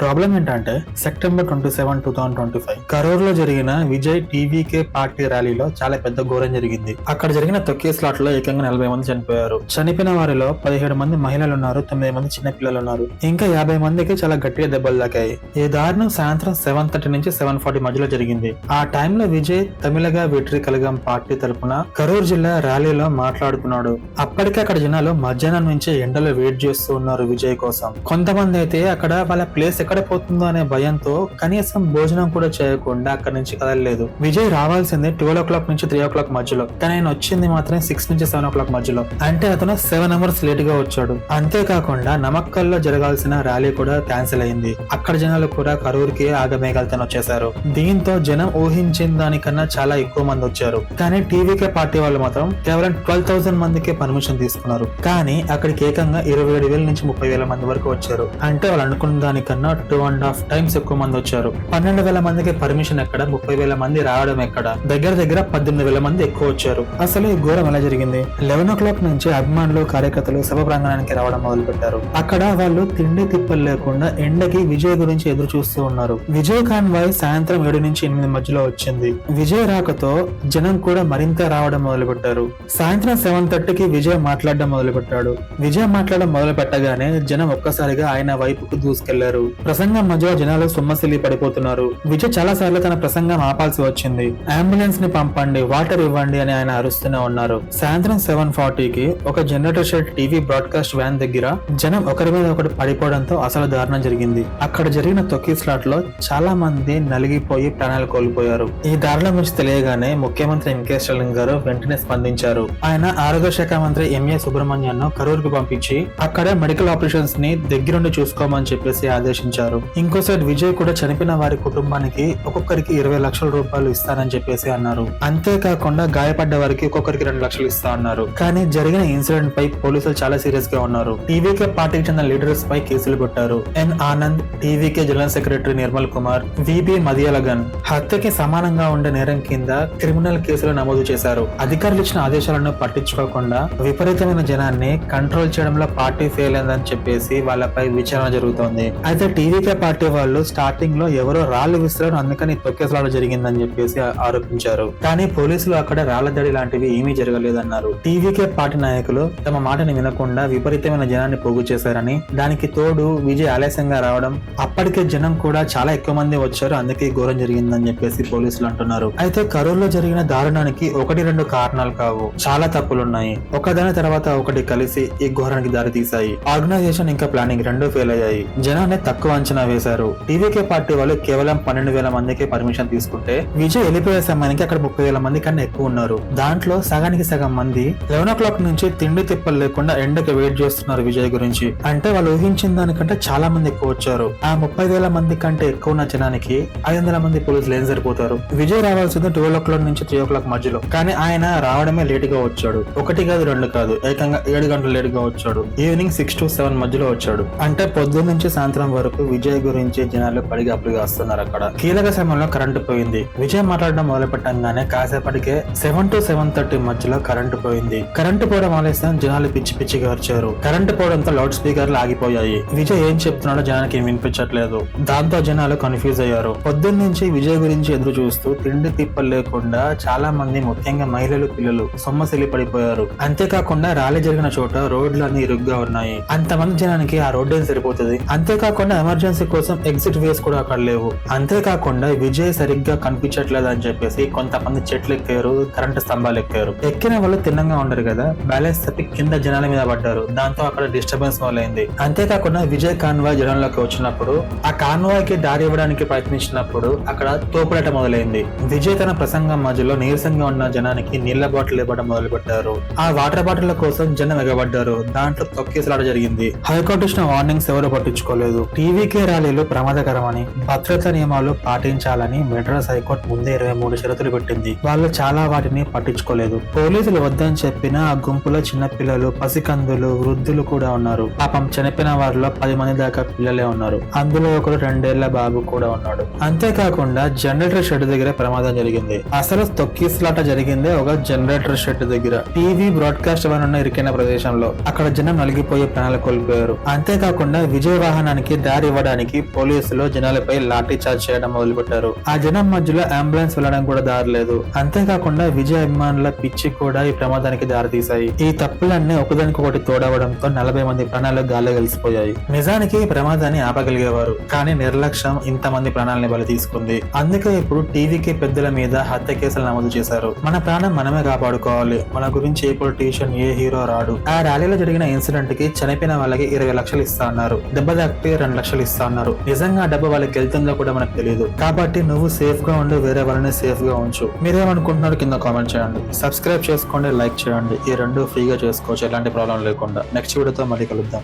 Problem ఏంటంటే September twenty seven two thousand twenty five కరూర్లో జరిగిన Vijay TVK party ర్యాలీలో చాలా పెద్ద ఘోరం జరిగింది. అక్కడ జరిగిన తొక్కే స్లాట్లో ఏకంగా నలభై మంది చనిపోయారు. చనిపోయిన వారిలో పదిహేడు మంది మహిళలు ఉన్నారు తొమ్మిది మంది చిన్న పిల్లలు ఉన్నారు ఇంకా యాభై మందికి చాలా గట్టిగా దెబ్బలు తాకాయి. ఈ దారుణం సాయంత్రం సెవెన్ థర్టీ నుంచి సెవెన్ ఫార్టీ మధ్యలో జరిగింది. ఆ టైంలో విజయ్ తమిళగా వెట్రి కలగం పార్టీ తరపున కరూర్ జిల్లా ర్యాలీలో మాట్లాడుతున్నాడు అప్పటికే అక్కడ జనాలు మధ్యాహ్నం నుంచి ఎండలో వెయిట్ చేస్తూ ఉన్నారు విజయ్ కోసం. కొంతమంది అయితే అక్కడ వాళ్ళ ప్లేస్ ఎక్కడ పోతుందో అనే భయంతో కనీసం భోజనం కూడా చేయకుండా అక్కడి నుంచి కదలలేదు. విజయ్ రావాల్సింది ట్వెల్వ్ ఓ క్లాక్ నుంచి త్రీ ఓ క్లాక్ మధ్యలో. కానీ ఆయన వచ్చింది మాత్రం సిక్స్ నుంచి సెవెన్ ఓ క్లాక్ మధ్యలో. అంటే అతను సెవెన్ అవర్స్ లేట్గా వచ్చాడు. అంతేకాకుండా నమక్కల్లో జరగాల్సిన ర్యాలీ కూడా క్యాన్సిల్ అయింది. అక్కడ జనాలు కూడా కరూరుకి ఆగమేఘాలతో వచ్చేసారు దీంతో జనం ఊహించిన దానికన్నా చాలా ఎక్కువ మంది వచ్చారు. కానీ టీవీకే పార్టీ వాళ్ళు మాత్రం కేవలం ట్వెల్వ్ థౌసండ్ మందికే పర్మిషన్ తీసుకున్నారు. కానీ అక్కడికి ఏకంగా ఇరవై ఏడు వేల నుంచి ముప్పై వేల మంది వరకు వచ్చారు. అంటే వాళ్ళు అనుకున్న దానికన్నా టూ అండ్ హాఫ్ టైమ్స్ ఎక్కువ మంది వచ్చారు. పన్నెండు వేల మందికి పర్మిషన్ ఎక్కడ? ముప్పై వేల మంది రావడం ఎక్కడ? దగ్గర దగ్గర పద్దెనిమిది వేల మంది ఎక్కువ వచ్చారు. అసలు ఈ ఘోరం ఎలా జరిగింది? లెవెన్ ఓ క్లాక్ నుంచి అభిమానులు కార్యకర్తలు సభ ప్రాంగణానికి రావడం మొదలు పెట్టారు అక్కడ వాళ్ళు తిండి తిప్పలు లేకుండా ఎండకి విజయ్ గురించి ఎదురు చూస్తూ ఉన్నారు. విజయ్ కాన్వాయ్ సాయంత్రం ఏడు నుంచి ఎనిమిది మధ్యలో వచ్చింది. విజయ్ రాకతో జనం కూడా మరింత రావడం మొదలు పెట్టారు సాయంత్రం సెవెన్ థర్టీకి విజయ్ మాట్లాడడం మొదలు పెట్టాడు విజయ్ మాట్లాడడం మొదలు పెట్టగానే జనం ఒక్కసారిగా ఆయన వైపుకు దూసుకెళ్ళారు. ప్రసంగం మధ్యలో జనాలు సొమ్మసిల్లి పడిపోతున్నారు. విజయ్ చాలా సార్లు తన ప్రసంగం ఆపాల్సి వచ్చింది. అంబులెన్స్ని పంపండి వాటర్ ఇవ్వండి అని ఆయన అరుస్తూనే ఉన్నారు. సాయంత్రం సెవెన్ ఫార్టీకి ఒక generator shed TV broadcast van దగ్గర జనం ఒకరి మీద ఒకటి పడిపోవడంతో అసలు దారుణం జరిగింది. అక్కడ జరిగిన తొక్కి స్లాట్లో చాలా మంది నలిగిపోయి ప్రాణాలు కోల్పోయారు. ఈ దారుణం గురించి తెలియగానే ముఖ్యమంత్రి ఎంకే స్టాలిన్ గారు వెంటనే స్పందించారు. ఆయన ఆరోగ్య శాఖ మంత్రి ఎంఏ సుబ్రహ్మణ్యన్ను కరూరుకు పంపించి అక్కడ మెడికల్ ఆపరేషన్స్ని దగ్గరుండి చూసుకోమని చెప్పేసి ఆదేశించారు. ఇంకో సైడ్ విజయ్ కూడా చనిపోయిన వారి కుటుంబానికి ఒక్కొక్కరికి ఇరవై లక్షల రూపాయలు ఇస్తానని చెప్పేసి అన్నారు. అంతేకాకుండా గాయపడ్డ వారికి ఒక్కొక్కరికి రెండు లక్షలు ఇస్తా అన్నారు. కానీ జరిగిన ఇన్సిడెంట్ పై పోలీసులు చాలా సీరియస్గా ఉన్నారు. టీవీకే పార్టీకి చెందిన లీడర్స్ పై కేసులు పెట్టారు. N Anand TVK general secretary Nirmal Kumar VB Madhiyazhagan హత్యకి సమానంగా ఉండే నేరం కింద క్రిమినల్ కేసులు నమోదు చేశారు. అధికారులు ఇచ్చిన ఆదేశాలను పట్టించుకోకుండా విపరీతమైన జనాన్ని కంట్రోల్ చేయడంలో పార్టీ ఫెయిల్ అయిందని చెప్పేసి వాళ్ళపై విచారణ జరుగుతోంది. అయితే టీడీపీ పార్టీ వాళ్ళు స్టార్టింగ్లో ఎవరో రాళ్ళు విసిరారు అందుకని తొక్కేసలాడ జరిగిందని చెప్పేసి ఆరోపించారు. కానీ పోలీసులు అక్కడ రాళ్ళ దాడి లాంటివి ఏమీ జరగలేదన్నారు. టీవీకే పార్టీ నాయకులు తమ మాటని వినకుండా విపరీతమైన జనాన్ని పోగు చేశారని దానికి తోడు విజయ్ ఆలస్యంగా రావడం అప్పటికే జనం కూడా చాలా ఎక్కువ మంది వచ్చారు అందుకే ఘోరం జరిగిందని చెప్పేసి పోలీసులు అంటున్నారు. అయితే కరూర్లో జరిగిన దారుణానికి ఒకటి రెండు కారణాలు కావు. చాలా తప్పులున్నాయి. ఒకదాని తర్వాత ఒకటి కలిసి ఈ ఘోరానికి దారి తీశాయి ఆర్గనైజేషన్ ఇంకా ప్లానింగ్ రెండూ ఫెయిల్ అయ్యాయి. జనాన్ని తక్కువ అంచనా వేశారు. టీవీకే పార్టీ వాళ్ళు కేవలం పన్నెండు వేల మందికి పర్మిషన్ తీసుకుంటే విజయ్ వెళ్ళిపోయే సమయానికి అక్కడ ముప్పై వేల మంది కన్నా ఎక్కువ ఉన్నారు. దాంట్లో సగానికి సగం మంది లెవెన్ ఓ క్లాక్ నుంచి తిండి తిప్పలు లేకుండా ఎండకి వెయిట్ చేస్తున్నారు విజయ్ గురించి. అంటే వాళ్ళు ఊహించిన దానికంటే చాలా మంది ఎక్కువ వచ్చారు. ఆ ముప్పై వేల మంది కంటే ఎక్కువ ఉన్న జనానికి ఐదు వందల మంది పోలీసులు ఏం సరిపోతారు? విజయ్ రావాల్సింది ట్వెల్వ్ ఓ క్లాక్ నుంచి త్రీ ఓ క్లాక్ మధ్యలో. కానీ ఆయన రావడమే లేట్గా వచ్చాడు. ఒకటి కాదు రెండు కాదు ఏకంగా ఏడు గంటలు లేట్గా వచ్చాడు. ఈవినింగ్ సిక్స్ టు సెవెన్ మధ్యలో వచ్చాడు. అంటే పొద్దున్న నుంచి సాయంత్రం వరకు విజయ్ గురించి జనాలు పడిగాపులుగా వస్తున్నారు అక్కడ. కీలక సమయంలో కరెంటు పోయింది. విజయ్ మాట్లాడడం మొదలు పెట్టంగానే కాసేపటికే సెవెన్ టు సెవెన్ థర్టీ మధ్యలో కరెంటు పోయింది. కరెంటు పోవడం ఆలస్యం జనాలు పిచ్చి పిచ్చిగా వచ్చారు. కరెంటు పోవడంతో లౌడ్ స్పీకర్లు ఆగిపోయాయి. విజయ్ ఏం చెప్తున్నాడో జనానికి వినిపించట్లేదు. దాంతో జనాలు కన్ఫ్యూజ్ అయ్యారు. పొద్దున్న నుంచి విజయ్ గురించి ఎదురు చూస్తూ తిండి తిప్పలు లేకుండా చాలా మంది ముఖ్యంగా మహిళలు పిల్లలు సొమ్మసిల్లి పడిపోయారు. అంతేకాకుండా ర్యాలీ జరిగిన చోట రోడ్లు అన్ని ఇరుగ్గా ఉన్నాయి. అంతమంది జనానికి ఆ రోడ్డు సరిపోతుంది? అంతేకాకుండా ఎమర్జెన్సీ కోసం ఎగ్జిట్ వేస్ కూడా అక్కడ లేవు. అంతేకాకుండా విజయ్ సరిగ్గా కనిపించట్లేదు అని చెప్పేసి కొంతమంది చెట్లు ఎక్కారు కరెంటు స్తంభాలు ఎక్కారు ఎక్కిన వాళ్ళు తిన్నంగా ఉండరు కదా? బ్యాలెన్స్ తప్పి కింద జనాల మీద పడ్డారు. దాంతో అక్కడ డిస్టర్బెన్స్ మొదలైంది. అంతేకాకుండా విజయ్ కాన్వాయ్ జనంలోకి వచ్చినప్పుడు ఆ కాన్వాయ్కి దారి ఇవ్వడానికి ప్రయత్నించినప్పుడు అక్కడ తోపులట మొదలైంది. విజయ్ తన ప్రసంగం మధ్యలో నీరసంగా ఉన్న జనానికి నీళ్ళ బాటిల్ ఇవ్వడం మొదలు పెట్టారు ఆ వాటర్ బాటిల్ కోసం జనం ఎగబడ్డారు. దాంట్లో తొక్కేసలాట జరిగింది. హైకోర్టు ఇచ్చిన వార్నింగ్స్ ఎవరు పట్టించుకోలేదు. టీవీకే ర్యాలీలు ప్రమాదకరమని భద్రతా నియమాలు పాటించాలని మెడ్రాస్ హైకోర్టు ముందే ఇరవై మూడు షరతులు పెట్టింది. వాళ్ళు చాలా వాటిని పట్టించుకోలేదు. పోలీసులు వద్దని చెప్పిన ఆ గుంపులో చిన్నపిల్లలు పసికందులు వృద్ధులు కూడా ఉన్నారు. పాపం చనిపోయిన వారిలో పది మంది దాకా పిల్లలే ఉన్నారు. అందులో ఒకరు రెండేళ్ళ బాబు కూడా ఉన్నాడు. అంతేకాకుండా జనరేటర్ షెడ్ దగ్గర ప్రమాదం జరిగింది. అసలు తొక్కిసలాట జరిగిందే ఒక జనరేటర్ షెడ్ దగ్గర. టీవీ బ్రాడ్కాస్ట్ ఉన్న ఇరికైన ప్రదేశంలో. అక్కడ జనం నలిగిపోయి ప్రాణాలు కోల్పోయారు. అంతేకాకుండా విజయ వాహనానికి దారి దారివ్వడానికి పోలీసులు జనాలపై లాఠీ చార్జ్ చేయడం మొదలుపెట్టారు. ఆ జనం మధ్యలో అంబులెన్స్ వెళ్ళడం కూడా దారి లేదు అంతేకాకుండా విజయ్ అభిమానుల పిచ్చి కూడా ఈ ప్రమాదానికి దారితీశాయి. ఈ తప్పులన్నీ ఒకదానికొకటి తోడవడంతో నలభై మంది ప్రాణాలు గాలి కలిసిపోయాయి. నిజానికి ఈ ప్రమాదాన్ని ఆపగలిగేవారు కానీ నిర్లక్ష్యం ఇంతమంది ప్రాణాలని బలి తీసుకుంది. అందుకే ఇప్పుడు టీవీకి పెద్దల మీద హత్య కేసులు నమోదు చేశారు. మన ప్రాణం మనమే కాపాడుకోవాలి. మన గురించి ఏ పొలిటీషియన్ ఏ హీరో రాడు. ఆ ర్యాలీలో జరిగిన ఇన్సిడెంట్కి చనిపోయిన వాళ్ళకి ఇరవై లక్షలు ఇస్తా అన్నారు. దెబ్బ తాకితే రెండు లక్షలు ఇస్తా అన్నారు. నిజంగా డబ్బు వాళ్ళకి వెళ్తుందో కూడా మనకు తెలియదు కాబట్టి నువ్వు సేఫ్గా ఉండు వేరే వాళ్ళని సేఫ్గా ఉంచు. మీరేమనుకుంటున్నారు కింద కామెంట్ చేయండి. సబ్స్క్రైబ్ చేసుకోండి లైక్ చేయండి. ఈ రెండు ఫ్రీగా చేసుకోవచ్చు ఎలాంటి ప్రాబ్లం లేకుండా. నెక్స్ట్ వీడియోతో మళ్ళీ కలుద్దాం.